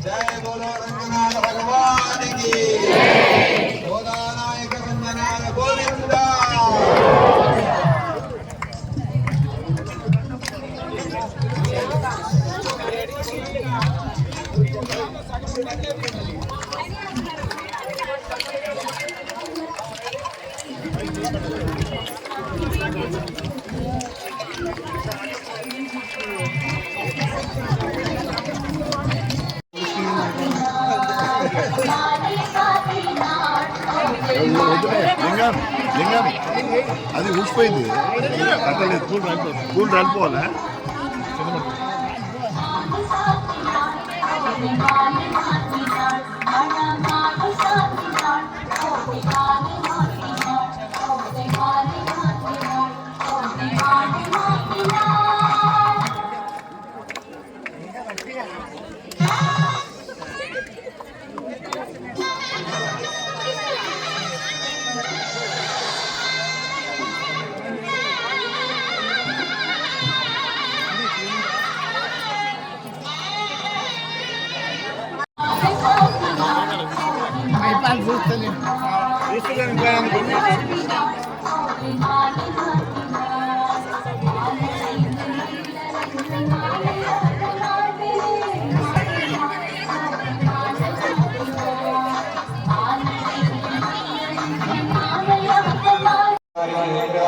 જય બોલો રંગનાથ ભગવાન કી లింగం లింగం అది ఊసిపోయింది కట్టలేదు కూల్ రాలిపో కూల్ రాలిపోవాలా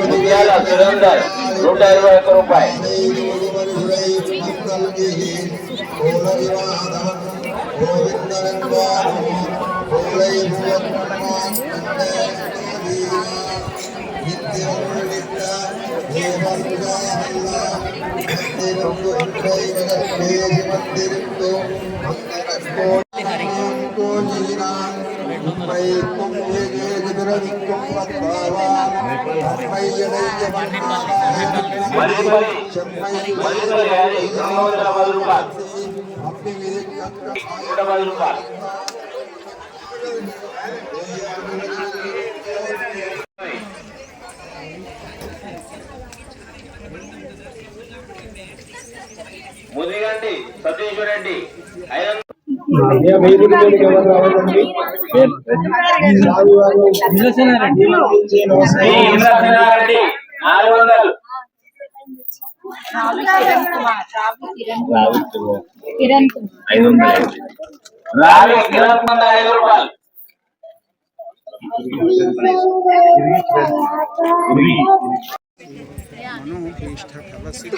ముత్యాల సురేందర్ నూట ఇరవై ఒక్క రూపాయి మరిపల్లి మరిపల్లి హరి రెండు వందల పది రూపాయలు ముదిగండి సతీశ్వర్ రెడ్డి ఇంద్రసేనారెడ్డి నాలుగు వందలు. కిరణ్ వందలు రావి కిరణ్ కుమార్ ఐదు రూపాయలు. मनो पृष्ठा फल से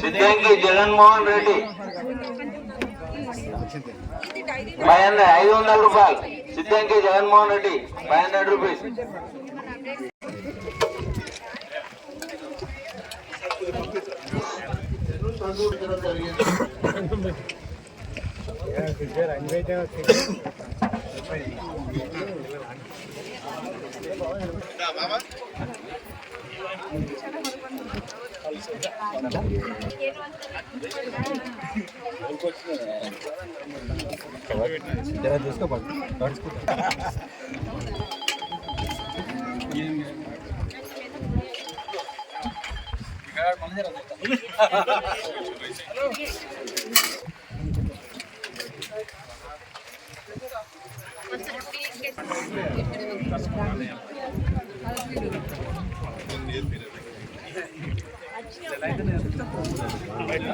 సిద్ధాంగి జగన్మోహన్ రెడ్డి ఫైవ్ ఐదు వందల రూపాయలు సిద్ధాంకి Jaganmohan Reddy five hundred rupees తీసుకోవాలి నడుచుకుంటా రైతు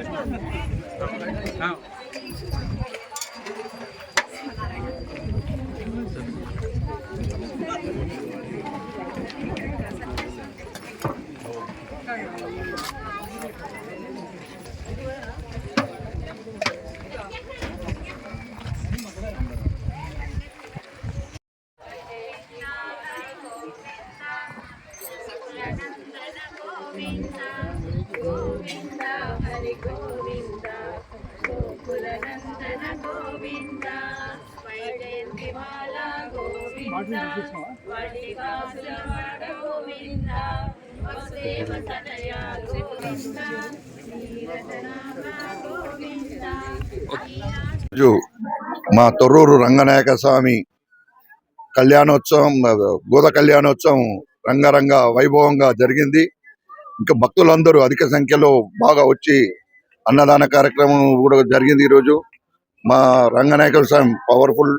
గోవింద గోకులనందన గోవింద గోవింద గోవింద వసుదేవ తనయ గోవింద రోజు మా తొర్రూరు రంగనాయక స్వామి కళ్యాణోత్సవం గోద కళ్యాణోత్సవం రంగరంగ వైభవంగా జరిగింది. ఇంకా భక్తులందరూ అధిక సంఖ్యలో బాగా వచ్చి అన్నదాన కార్యక్రమం కూడా జరిగింది ఈరోజు. మా రంగనాయక స్వామి పవర్ఫుల్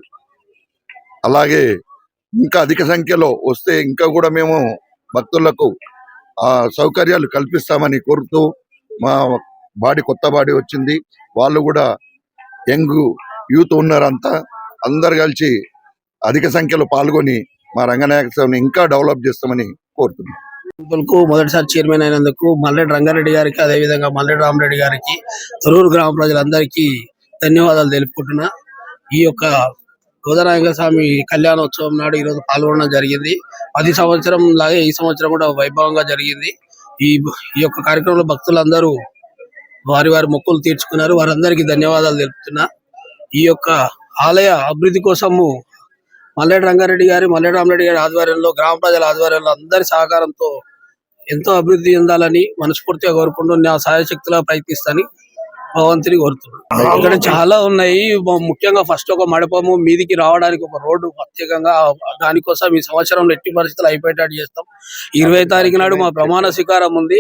అలాగే ఇంకా అధిక సంఖ్యలో వస్తే ఇంకా కూడా మేము భక్తులకు ఆ సౌకర్యాలు కల్పిస్తామని కోరుతూ మా బాడీ కొత్త బాడీ వచ్చింది. వాళ్ళు కూడా యంగ్ యూత్ ఉన్నారంతా అందరు కలిసి అధిక సంఖ్యలో పాల్గొని మా రంగనాయక స్వామిని ఇంకా డెవలప్ చేస్తామని కోరుతున్నాం. కు మొదటిసారి చైర్మన్ అయినందుకు మల్లెడ్ రంగారెడ్డి గారికి అదేవిధంగా మల్లెడ్ రామరెడ్డి గారికి తొరూరు గ్రామ ప్రజలందరికీ ధన్యవాదాలు తెలుపుకుంటున్నా. ఈ యొక్క గోదరాంగ స్వామి కళ్యాణోత్సవం నాడు ఈరోజు పాల్గొనడం జరిగింది. పది సంవత్సరం లాగే ఈ సంవత్సరం కూడా వైభవంగా జరిగింది. ఈ ఈ యొక్క కార్యక్రమంలో భక్తులందరూ వారి వారి మొక్కులు తీర్చుకున్నారు. వారందరికీ ధన్యవాదాలు తెలుపుతున్నా. ఈ యొక్క ఆలయ అభివృద్ధి కోసము మల్లెడ్డి రంగారెడ్డి గారి మల్లెడ్డి రామరెడ్డి గారి ఆధ్వర్యంలో గ్రామ ప్రజల ఆధ్వర్యంలో అందరి సహకారంతో ఎంతో అభివృద్ధి చెందాలని మనస్ఫూర్తిగా కోరుకుంటూ నా సాయశక్తిలో ప్రయత్నిస్తాను భగవంతుని కోరుతున్నాను. ఇక్కడ చాలా ఉన్నాయి. ముఖ్యంగా ఫస్ట్ ఒక మడపము మీదికి రావడానికి ఒక రోడ్డు ప్రత్యేకంగా దానికోసం ఈ సంవత్సరం ఎట్టి పరిస్థితులు అయిపోయేటట్టు చేస్తాం. ఇరవై తారీఖు నాడు మా ప్రమాణ స్వీకారం ఉంది.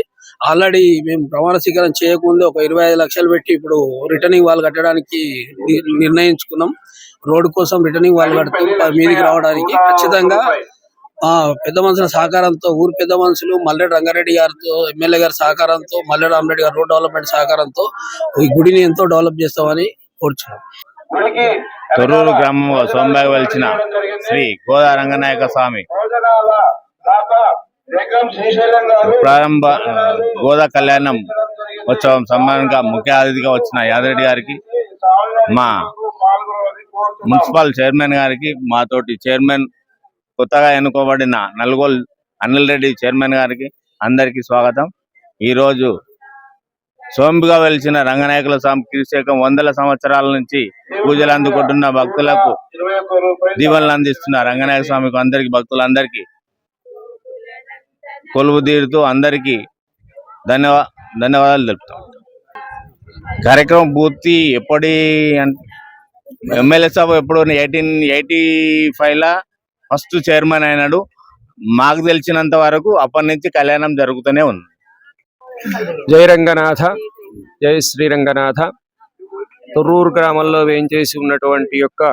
ఆల్రెడీ మేము ప్రమాణ స్వీకారం చేయకముందే ఒక ఇరవై ఐదు లక్షలు పెట్టి ఇప్పుడు రిటర్నింగ్ వాళ్ళు కట్టడానికి ని- నిర్ణయించుకున్నాం. రోడ్డు కోసం రిటర్నింగ్ వాల్ కడతాం ప- మీదికి రావడానికి ఖచ్చితంగా ఆ పెద్ద మనుషుల సహకారంతో ఊరు పెద్ద మనుషులు మల్లెడ్డి రంగారెడ్డి గారితో ఎమ్మెల్యే గారి సహకారంతో మల్లెడ్డి రామరెడ్డి గారి రోడ్ డెవలప్మెంట్ సహకారంతో ఈ గుడిని ఎంతో డెవలప్ చేస్తామని కోరుచున్నాం. తొర్రూరు గ్రామంలో వెలిచిన శ్రీ గోదా రంగనాయక స్వామి. ప్రారంభ గోదా కళ్యాణం ఉత్సవం సంబంధంగా ముఖ్య అతిథిగా వచ్చిన యాదరెడ్డి గారికి మా మున్సిపల్ చైర్మన్ గారికి మాతోటి చైర్మన్ కొత్తగా ఎన్నుకోబడిన నల్గొల్ అనిల్ రెడ్డి చైర్మన్ గారికి అందరికీ స్వాగతం. ఈ రోజు సోంబిగా వెలిసిన రంగనాయకుల స్వామి కిరిశేఖం వందల సంవత్సరాల నుంచి పూజలు అందుకుంటున్న భక్తులకు దీవెనలు అందిస్తున్న రంగనాయక స్వామికి అందరికి భక్తులందరికీ కొలువు తీరుతూ అందరికీ ధన్యవా ధన్యవాదాలు తెలుపుతాం. కార్యక్రమం పూర్తి ఎప్పటి ఎమ్మెల్యే సభ ఎప్పుడు ఎయిటీన్ ఎయిటీ ఫైవ్ లా ఫస్ట్ చైర్మన్ అయినాడు. మాకు తెలిసినంత వరకు అప్పటి నుంచి కళ్యాణం జరుగుతూనే ఉంది. జై రంగనాథ జై శ్రీరంగనాథ తొర్రూరు గ్రామంలో వేయించేసి ఉన్నటువంటి యొక్క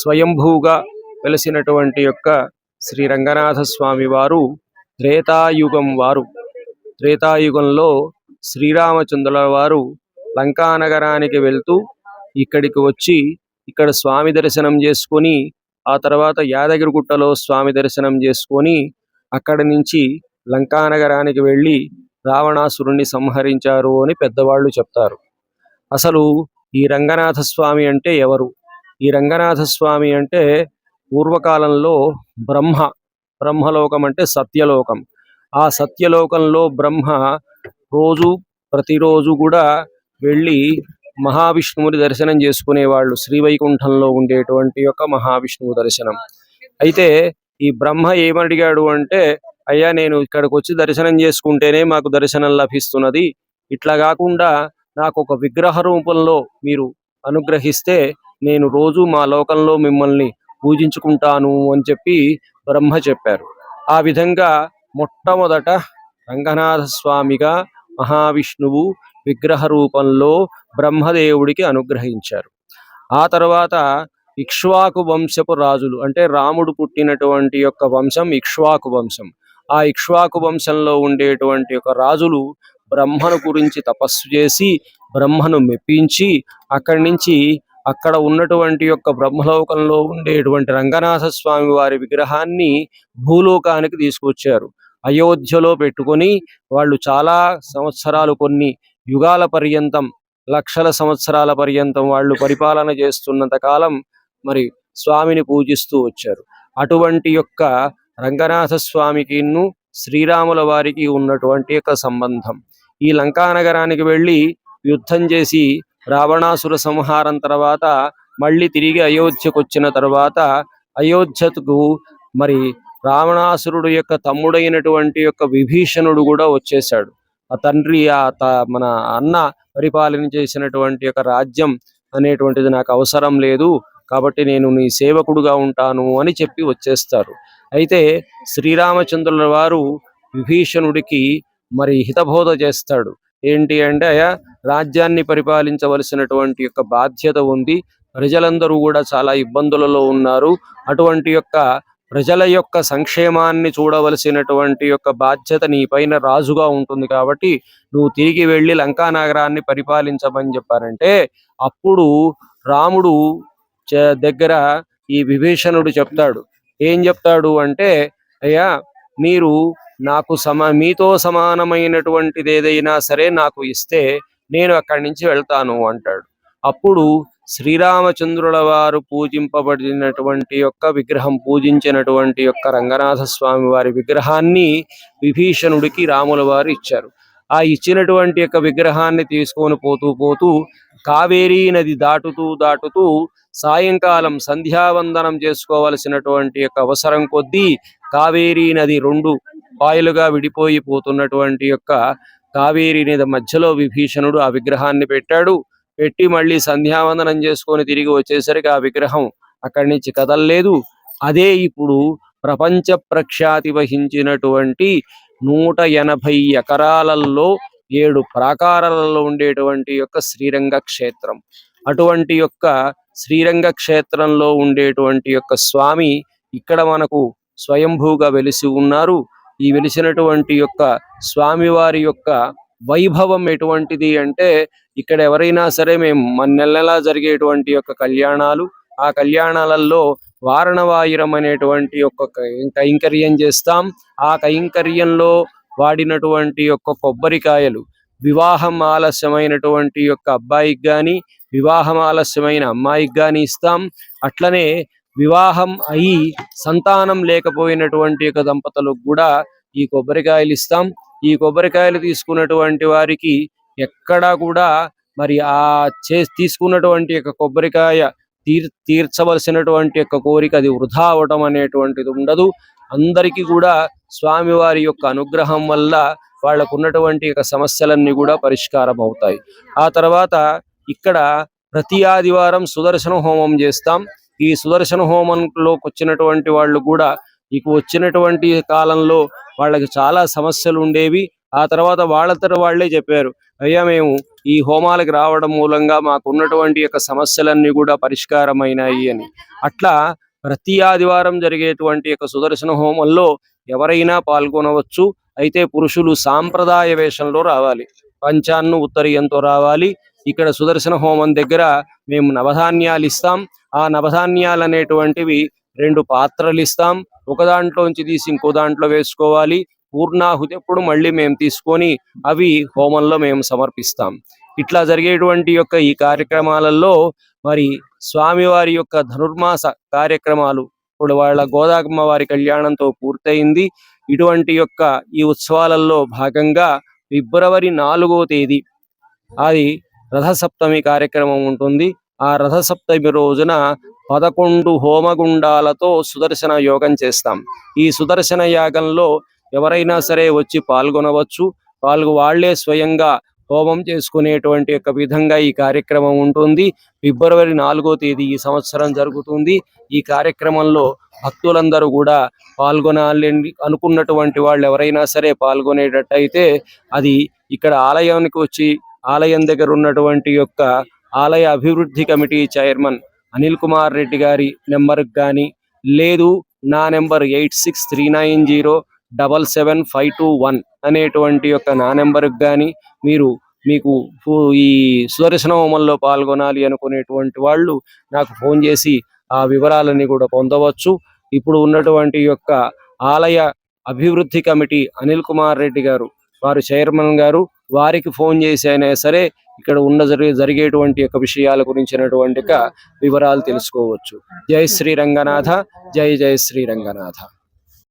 స్వయంభూగా వెలిసినటువంటి యొక్క శ్రీ రంగనాథ స్వామి వారు త్రేతాయుగం వారు. త్రేతాయుగంలో శ్రీరామచంద్రుల వారు లంకా నగరానికి వెళ్తూ ఇక్కడికి వచ్చి ఇక్కడ స్వామి దర్శనం చేసుకొని ఆ తర్వాత యాదగిరిగుట్టలో స్వామి దర్శనం చేసుకొని అక్కడి నుంచి లంకా నగరానికి వెళ్ళి రావణాసురుణ్ణి సంహరించారు అని పెద్దవాళ్ళు చెప్తారు. అసలు ఈ రంగనాథ స్వామి అంటే ఎవరు? ఈ రంగనాథ స్వామి అంటే పూర్వకాలంలో బ్రహ్మ బ్రహ్మలోకం అంటే సత్యలోకం. ఆ సత్యలోకంలో బ్రహ్మ రోజు ప్రతిరోజు కూడా వెళ్ళి మహావిష్ణువుని దర్శనం చేసుకునేవాళ్ళు. శ్రీవైకుంఠంలో ఉండేటువంటి యొక్క మహావిష్ణువు దర్శనం. అయితే ఈ బ్రహ్మ ఏమడిగాడు అంటే అయ్యా నేను ఇక్కడికి వచ్చి దర్శనం చేసుకుంటేనే మాకు దర్శనం లభిస్తున్నది. ఇట్లా కాకుండా నాకు ఒక విగ్రహ రూపంలో మీరు అనుగ్రహిస్తే నేను రోజు మా లోకంలో మిమ్మల్ని పూజించుకుంటాను అని చెప్పి బ్రహ్మ చెప్పారు. ఆ విధంగా మొట్టమొదట రంగనాథ స్వామిగా మహావిష్ణువు విగ్రహ రూపంలో బ్రహ్మదేవుడికి అనుగ్రహించారు. ఆ తర్వాత ఇక్ష్వాకు వంశపు రాజులు అంటే రాముడు పుట్టినటువంటి యొక్క వంశం ఇక్ష్వాకు వంశం. ఆ ఇక్ష్వాకు వంశంలో ఉండేటువంటి ఒక రాజులు బ్రహ్మను గురించి తపస్సు చేసి బ్రహ్మను మెప్పించి అక్కడి నుంచి అక్కడ ఉన్నటువంటి యొక్క బ్రహ్మలోకంలో ఉండేటువంటి రంగనాథ స్వామి వారి విగ్రహాన్ని భూలోకానికి తీసుకొచ్చారు. అయోధ్యలో పెట్టుకొని వాళ్ళు చాలా సంవత్సరాలు కొన్ని యుగాల పర్యంతం లక్షల సంవత్సరాల పర్యంతం వాళ్ళు పరిపాలన చేస్తున్నంత కాలం మరి స్వామిని పూజిస్తూ వచ్చారు. అటువంటి యొక్క రంగనాథ స్వామికిను శ్రీరాముల వారికి ఉన్నటువంటి యొక్క సంబంధం. ఈ లంకా నగరానికి వెళ్ళి యుద్ధం చేసి రావణాసుర సంహారం తర్వాత మళ్ళీ తిరిగి అయోధ్యకు వచ్చిన తర్వాత అయోధ్యకు మరి రావణాసురుడు యొక్క తమ్ముడైనటువంటి యొక్క విభీషణుడు కూడా వచ్చేసాడు ఆ తండ్రి ఆ త- మన అన్న పరిపాలన చేసినటువంటి యొక్క రాజ్యం అనేటువంటిది నాకు అవసరం లేదు కాబట్టి నేను నీ సేవకుడుగా ఉంటాను అని చెప్పి వచ్చేస్తారు. అయితే శ్రీరామచంద్రుల వారు విభీషణుడికి మరి హితబోధ చేస్తాడు. ఏంటి అంటే రాజ్యాన్ని పరిపాలించవలసినటువంటి యొక్క బాధ్యత ఉంది. ప్రజలందరూ కూడా చాలా ఇబ్బందులలో ఉన్నారు. అటువంటి యొక్క ప్రజల యొక్క సంక్షేమాన్ని చూడవలసినటువంటి యొక్క బాధ్యత నీ పైన రాజుగా ఉంటుంది కాబట్టి నువ్వు తిరిగి వెళ్ళి లంకా నగరాన్ని పరిపాలించమని చెప్పారంటే అప్పుడు రాముడు దగ్గర ఈ విభీషణుడు చెప్తాడు. ఏం చెప్తాడు అంటే అయ్యా మీరు నాకు సమ మీతో సమానమైనటువంటిది ఏదైనా సరే నాకు ఇస్తే నేను అక్కడి నుంచి వెళ్తాను అంటాడు. అప్పుడు శ్రీరామచంద్రుల వారు పూజింపబడినటువంటి యొక్క విగ్రహం పూజించినటువంటి యొక్క రంగనాథ స్వామి వారి విగ్రహాన్ని విభీషణుడికి రాముల వారు ఇచ్చారు. ఆ ఇచ్చినటువంటి యొక్క విగ్రహాన్ని తీసుకొని పోతూ పోతూ కావేరీ నది దాటుతూ దాటుతూ సాయంకాలం సంధ్యావందనం చేసుకోవలసినటువంటి యొక్క అవసరం కొద్దీ కావేరీ నది రెండు పాయలుగా విడిపోయి పోతున్నటువంటి యొక్క కావేరీ నది మధ్యలో విభీషణుడు ఆ విగ్రహాన్ని పెట్టాడు. పెట్టి మళ్ళీ సంధ్యావందనం చేసుకొని తిరిగి వచ్చేసరికి ఆ విగ్రహం అక్కడి నుంచి కదలలేదు. అదే ఇప్పుడు ప్రపంచ ప్రఖ్యాతి వహించినటువంటి నూట ఎనభై ఎకరాలలో ఏడు ప్రాకారాలలో ఉండేటువంటి యొక్క శ్రీరంగ క్షేత్రం. అటువంటి యొక్క శ్రీరంగ క్షేత్రంలో ఉండేటువంటి యొక్క స్వామి ఇక్కడ మనకు స్వయంభూగా వెలిసి ఉన్నారు. ఈ వెలిసినటువంటి యొక్క స్వామివారి యొక్క వైభవం ఎటువంటిది అంటే ఇక్కడ ఎవరైనా సరే మేము మన నెల నెలా జరిగేటువంటి యొక్క కళ్యాణాలు ఆ కళ్యాణాలలో వారణవాయురం అనేటువంటి ఒక కైంకర్యం చేస్తాం. ఆ కైంకర్యంలో వాడినటువంటి యొక్క కొబ్బరికాయలు వివాహం ఆలస్యమైనటువంటి యొక్క అబ్బాయికి గాని వివాహం ఆలస్యమైన అమ్మాయికి కానీ ఇస్తాం. అట్లనే వివాహం అయి సంతానం లేకపోయినటువంటి యొక్క దంపతులకు కూడా ఈ కొబ్బరికాయలు ఇస్తాం. ఈ కొబ్బరికాయలు తీసుకున్నటువంటి వారికి ఎక్కడా కూడా మరి ఆ చే తీసుకున్నటువంటి యొక్క కొబ్బరికాయ తీర్ తీర్చవలసినటువంటి యొక్క కోరిక అది వృధా అవటం అనేటువంటిది ఉండదు. అందరికీ కూడా స్వామివారి యొక్క అనుగ్రహం వల్ల వాళ్ళకు ఉన్నటువంటి యొక్క సమస్యలన్నీ కూడా పరిష్కారం అవుతాయి ఆ తర్వాత ఇక్కడ ప్రతి ఆదివారం సుదర్శన హోమం చేస్తాం. ఈ సుదర్శన హోమంలోకి వచ్చినటువంటి వాళ్ళు కూడా ఇక వచ్చినటువంటి కాలంలో వాళ్ళకి చాలా సమస్యలు ఉండేవి. ఆ తర్వాత వాళ్ళతో వాళ్ళే చెప్పారు అయ్యా మేము ఈ హోమాలకు రావడం మూలంగా మాకు ఉన్నటువంటి యొక్క సమస్యలన్నీ కూడా పరిష్కారమైనాయి అని. అట్లా ప్రతి ఆదివారం జరిగేటువంటి యొక్క సుదర్శన హోమంలో ఎవరైనా పాల్గొనవచ్చు. అయితే పురుషులు సాంప్రదాయ వేషంలో రావాలి. పంచాన్ను ఉత్తరీయంతో రావాలి. ఇక్కడ సుదర్శన హోమం దగ్గర మేము నవధాన్యాలు ఇస్తాం. ఆ నవధాన్యాలు అనేటువంటివి రెండు పాత్రలు ఇస్తాం. ఒక దాంట్లోంచి తీసి ఇంకో దాంట్లో వేసుకోవాలి. పూర్ణాహుతి అప్పుడు మళ్ళీ మేము తీసుకొని అవి హోమంలో మేము సమర్పిస్తాం. ఇట్లా జరిగేటువంటి యొక్క ఈ కార్యక్రమాలలో మరి స్వామివారి యొక్క ధనుర్మాస కార్యక్రమాలు ఇప్పుడు వాళ్ళ గోదాకమ్మ వారి కళ్యాణంతో పూర్తయింది. ఇటువంటి యొక్క ఈ ఉత్సవాలలో భాగంగా ఫిబ్రవరి నాలుగో తేదీ అది రథసప్తమి కార్యక్రమం ఉంటుంది. ఆ రథసప్తమి రోజున పదకొండు హోమగుండాలతో సుదర్శన యోగం చేస్తాం. ఈ సుదర్శన యాగంలో ఎవరైనా సరే వచ్చి పాల్గొనవచ్చు. పాల్గొ వాళ్ళే స్వయంగా హోమం చేసుకునేటువంటి యొక్క విధంగా ఈ కార్యక్రమం ఉంటుంది. ఫిబ్రవరి నాలుగో తేదీ ఈ సంవత్సరం జరుగుతుంది. ఈ కార్యక్రమంలో భక్తులందరూ కూడా పాల్గొనాలి అనుకున్నటువంటి వాళ్ళు ఎవరైనా సరే పాల్గొనేటట్టయితే అది ఇక్కడ ఆలయానికి వచ్చి ఆలయం దగ్గర ఉన్నటువంటి యొక్క ఆలయ అభివృద్ధి కమిటీ చైర్మన్ అనిల్ కుమార్ రెడ్డి గారి నెంబర్కి కానీ లేదు నా number eight six three nine zero double seven five two one అనేటువంటి యొక్క నా నెంబర్కి కానీ మీరు మీకు ఈ సుదర్శన హోమంలో పాల్గొనాలి అనుకునేటువంటి వాళ్ళు నాకు ఫోన్ చేసి ఆ వివరాలన్నీ కూడా పొందవచ్చు. ఇప్పుడు ఉన్నటువంటి యొక్క ఆలయ అభివృద్ధి కమిటీ అనిల్ కుమార్ రెడ్డి గారు వారు చైర్మన్ గారు వారికి ఫోన్ చేసి అయినా సరే ఇక్కడ ఉన్న జరిగే జరిగేటువంటి యొక్క విషయాల గురించినటువంటి వివరాలు తెలుసుకోవచ్చు. జై శ్రీ రంగనాథ జై జై శ్రీ రంగనాథ.